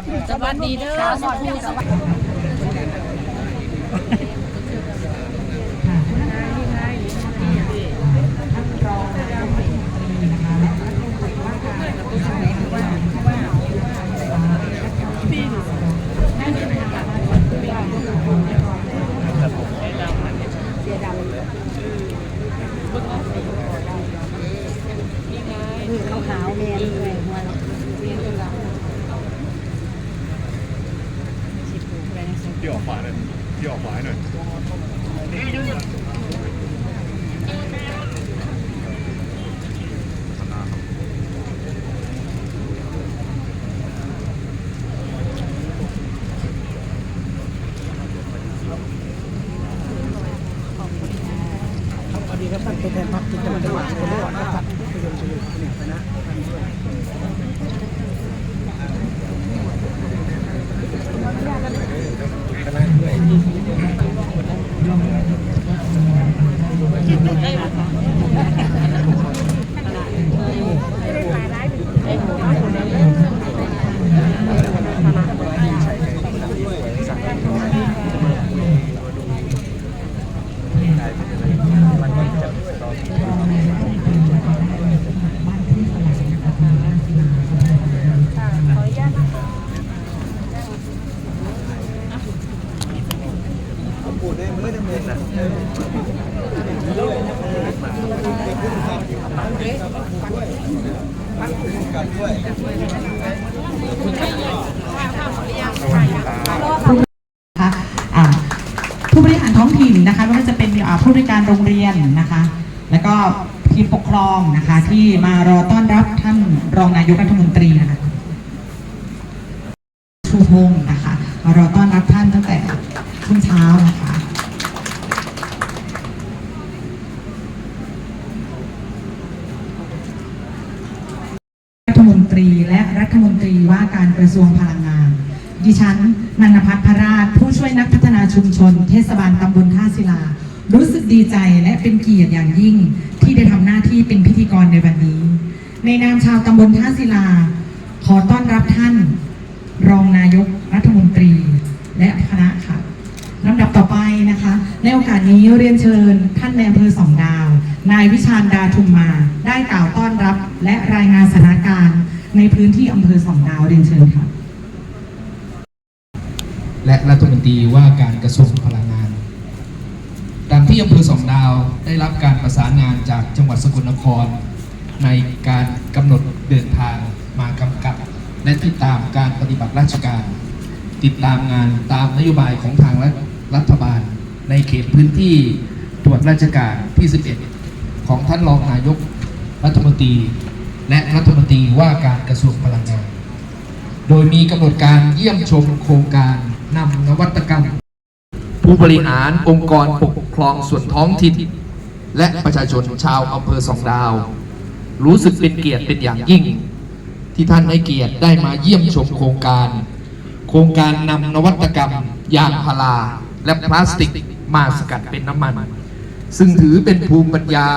สวัสดีเด้อสวัสดีสวัสดี ขาวๆแมนเลยหัวเรา พี่ออกขวาหน่อยพี่ออกขวาให้หน่อยสวัสดีครับท่านตัวแทนพรรคกิจจังหวัดจังหวัดจังหวัดครับท่านประยงชยุทธเนี่ยคณะท่านด้วย นะคะอ่าผู้บริหารท้องถิ่นนะคะไม่ว่าจะเป็นผู้บริการโรงเรียนนะคะ แล้วก็ทีมปกครองนะคะที่มารอต้อนรับท่านรองนายกรัฐมนตรีนะคะชูพงศ์นะคะมารอต้อนรับท่านตั้งแต่ช่วงเช้านะคะ รีและรัฐมนตรีว่าการกระทรวงพลังงาน ดิฉันนันพัฒน์พราช ผู้ช่วยนักพัฒนาชุมชน เทศบาลตำบลท่าศิลา รู้สึกดีใจและเป็นเกียรติอย่างยิ่งที่ได้ทำหน้าที่เป็นพิธีกรในวันนี้ ในนามชาวตำบลท่าศิลา ขอต้อนรับท่าน รองนายกรัฐมนตรี และคณะค่ะลำดับต่อไปนะคะ ในโอกาสนี้เรียนเชิญท่านในอำเภอสองดาว นายวิชาญดาทุมมา ได้กล่าวต้อนรับและรายงานสถานการณ์ ในพื้นที่อำเภอสองดาวเรียนเชิญค่ะ และรัฐมนตรีว่าการกระทรวงพลังงานดังที่อำเภอสองดาวได้รับการประสานงานจากจังหวัดสกลนคร ในการกำหนดเดินทางมากำกับ และติดตามการปฏิบัติราชการ ติดตามงานตามนโยบายของทางรัฐรัฐบาล ในเขตพื้นที่ตรวจราชการที่ 11 ของท่านรองนายกรัฐมนตรี และรัฐมนตรีว่าการกระทรวงพลังงาน โดยมีกำหนดการเยี่ยมชมโครงการนำนวัตกรรม ผู้บริหารองค์กรปกครองส่วนท้องถิ่นและประชาชนชาวอำเภอสองดาว รู้สึกเป็นเกียรติเป็นอย่างยิ่ง ที่ท่านให้เกียรติได้มาเยี่ยมชมโครงการ โครงการนำนวัตกรรมยางพาราและพลาสติกมาสกัดเป็นน้ำมัน ซึ่งถือเป็นภูมิปัญญา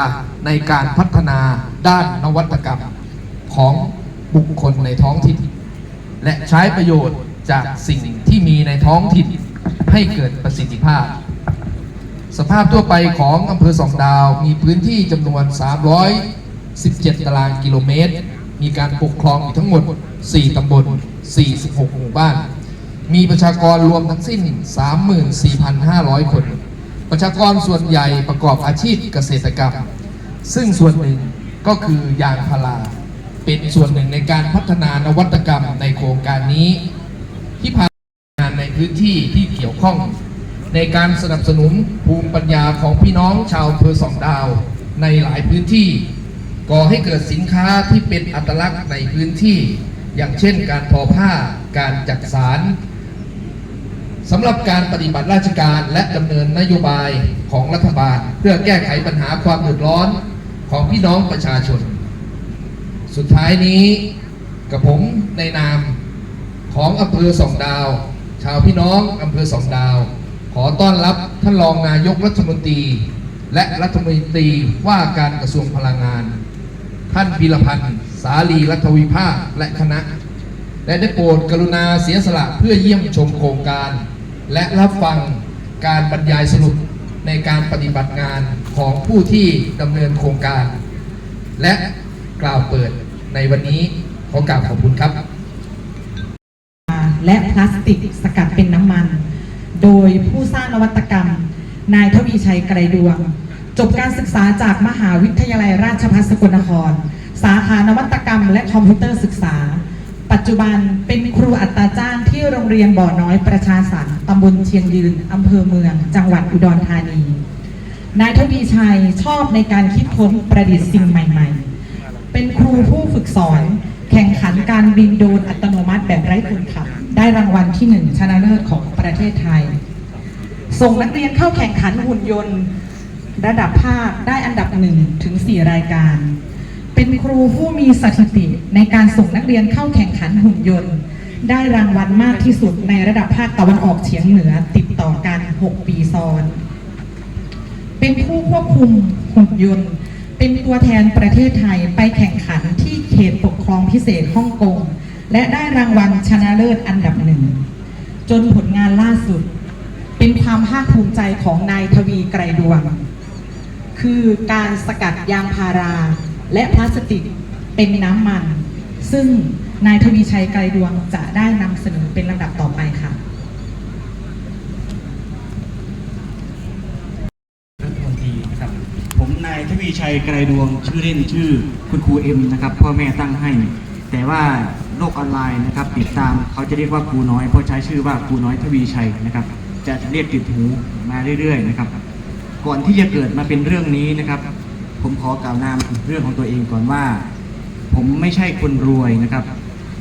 ในการพัฒนาด้านนวัตกรรม ของบุคคลในท้องถิ่น และใช้ประโยชน์จากสิ่งที่มีในท้องถิ่นให้เกิดประสิทธิภาพ สภาพทั่วไปของอำเภอสองดาวมีพื้นที่จำนวน 317 ตารางกิโลเมตร มีการปกครองอยู่ทั้งหมด 4 ตำบล 46 หมู่บ้าน มีประชากรรวมทั้งสิ้น 34,500 คน ประชากรส่วนใหญ่ประกอบอาชีพเกษตรกรรม ซึ่งส่วนหนึ่งก็คือยางพารา เป็นส่วนหนึ่งในการพัฒนานวัตกรรมในโครงการนี้ ที่ผ่านงานในพื้นที่ที่เกี่ยวข้อง ในการสนับสนุนภูมิปัญญาของพี่น้องชาวอำเภอสองดาว ในหลายพื้นที่ ก่อให้เกิดสินค้าที่เป็นอัตลักษณ์ในพื้นที่ อย่างเช่น การทอผ้าการจักสารสำหรับการปฏิบัติราชการและดำเนินนโยบายของรัฐบาล เพื่อแก้ไขปัญหาความเดือดร้อนของพี่น้องประชาชน สุดท้ายนี้กับผมในนามของอำเภอสองดาว ชาวพี่น้องอำเภอสองดาว ขอต้อนรับท่านรองนายกรัฐมนตรี และรัฐมนตรีว่าการกระทรวงพลังงาน ท่านพีรพันธ์สาลีรัฐวิภาคและคณะ และได้โปรดกรุณาเสียสละเพื่อเยี่ยมชมโครงการ และรับฟังการบรรยายสรุปในการปฏิบัติงานของผู้ที่ดำเนินโครงการ และ กล่าวเปิดในวันนี้ขอกราบขอบคุณครับ และพลาสติกสกัดเป็นน้ำมัน โดยผู้สร้างนวัตกรรม นายทวีชัยไกรดวง จบการศึกษาจากมหาวิทยาลัยราชภัฏสกลนคร สาขานวัตกรรม และคอมพิวเตอร์ศึกษา ปัจจุบันเป็นครูอัตราจ้างที่โรงเรียนบ่อน้อยประชาสรรค์ตำบลเชียงยืนอำเภอเมือง จังหวัดอุดรธานีนายทวีชัยชอบในการคิดค้นประดิษฐ์สิ่งใหม่ ๆ รูผู้ฝึกสอน แข่งขันการบินโดรนอัตโนมัติแบบไร้คนขับ ได้รางวัลที่หนึ่งชนะเลิศของประเทศไทย ส่งนักเรียนเข้าแข่งขันหุ่นยนต์ ระดับภาคได้อันดับหนึ่งถึง4รายการ เป็นครูผู้มีสถิติในการส่งนักเรียนเข้าแข่งขันหุ่นยนต์ ได้รางวัลมากที่สุดในระดับภาคตะวันออกเฉียงเหนือติดต่อกัน 6 ปีซ้อน เป็นผู้ควบคุมหุ่นยนต์ เป็นตัวแทนประเทศไทยไปแข่งขันที่เขตปกครองพิเศษฮ่องกง และได้รางวัลชนะเลิศอันดับหนึ่ง จนผลงานล่าสุด เป็นความภาคภูมิใจของนายทวีไกรดวง คือการสกัดยางพาราและพลาสติกเป็นน้ำมัน ซึ่งนายทวีชัยไกรดวงจะได้นำเสนอเป็นลำดับต่อไปค่ะ รัฐมนตรีนะครับผมนายท วีชัยไกรดวงชื่อเล่นชื่อคุณครูเอ็มนะครับพ่อแม่ตั้งให้ แต่ว่าโลกออนไลน์นะครับติดตามเขาจะเรียกว่าครูน้อยเพราะใช้ชื่อว่าครูน้อยทวีชัยนะครับ จะเรียกติดหูมาเรื่อยๆนะครับ ก่อนที่จะเกิดมาเป็นเรื่องนี้นะครับ ผมขอกล่าวนามเรื่องของตัวเองก่อนว่า ผมไม่ใช่คนรวยนะครับ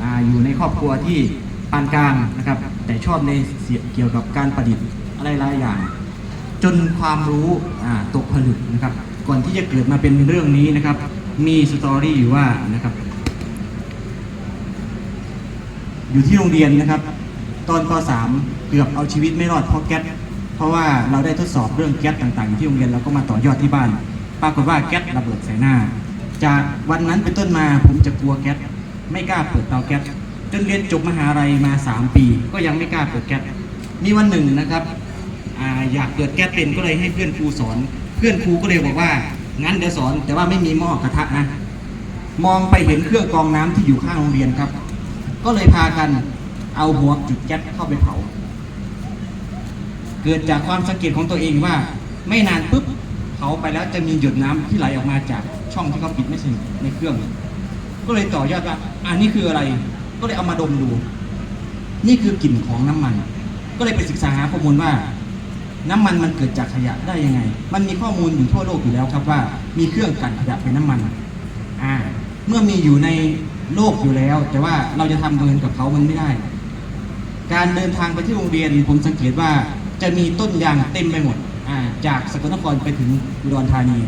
ออยู่ในครอบครัวที่ปานกลางนะครับ แต่ชอบในเสียเกี่ยวกับการประดิษฐ์อะไรหลายอย่าง จนความรู้ตกผลึกนะครับ ก่อนที่จะเกิดมาเป็นเรื่องนี้นะครับ มีสตอรี่อยู่ว่านะครับ อยู่ที่โรงเรียนนะครับ ตอนป .3 เกือบเอาชีวิตไม่รอดเพราะแก๊สเพราะว่าเราได้ทดสอบเรื่องแก๊สต่างๆอยู่ที่โรงเรียนเราก็มาต่อยอดที่บ้าน ปรากฏว่าแก๊สระเบิดใส่หน้า จากวันนั้นเป็นต้นมาผมจะกลัวแก๊สไม่กล้าเปิดเตาแก๊สจนเรียนจบมหาลัยมา 3 ปี ก็ยังไม่กล้าเปิดแก๊สมีวันหนึ่งนะครับออยากเปิดแก๊สเป็นก็เลยให้เพื่อนครูสอน พื่อนครูก็เลยบอกว่า งั้นเดี๋ยวสอนแต่ว่าไม่มีหม้อกระทะนะ มองไปเห็นเครื่องกรองน้ำที่อยู่ข้างโรงเรียนครับ ก็เลยพากันเอาหัวจุดแก๊สเข้าไปเผา เกิดจากความสังเกตของตัวเองว่า ไม่นานปุ๊บเผาไปแล้วจะมีหยดน้ำที่ไหลออกมาจากช่องที่เขาปิดไม่สนิทในเครื่อง ก็เลยต่อยอดว่าอันนี้คืออะไร ก็เลยเอามาดมดู นี่คือกลิ่นของน้ำมัน ก็เลยไปศึกษาหาข้อมูลว่า น้ำมันมันเกิดจากขยะได้ยังไง มันมีข้อมูลอยู่ทั่วโลกอยู่แล้วครับว่า มีเครื่องกลั่นขยะเป็นน้ำมันอ่าเมื่อมีอยู่ในโลกอยู่แล้ว แต่ว่าเราจะทำเงินกับเขามันไม่ได้ การเดินทางไปที่โรงเรียนผมสังเกตว่าจะมีต้นยางเต็มไปหมดอ่าจากสกลนครไปถึงอุดรธานี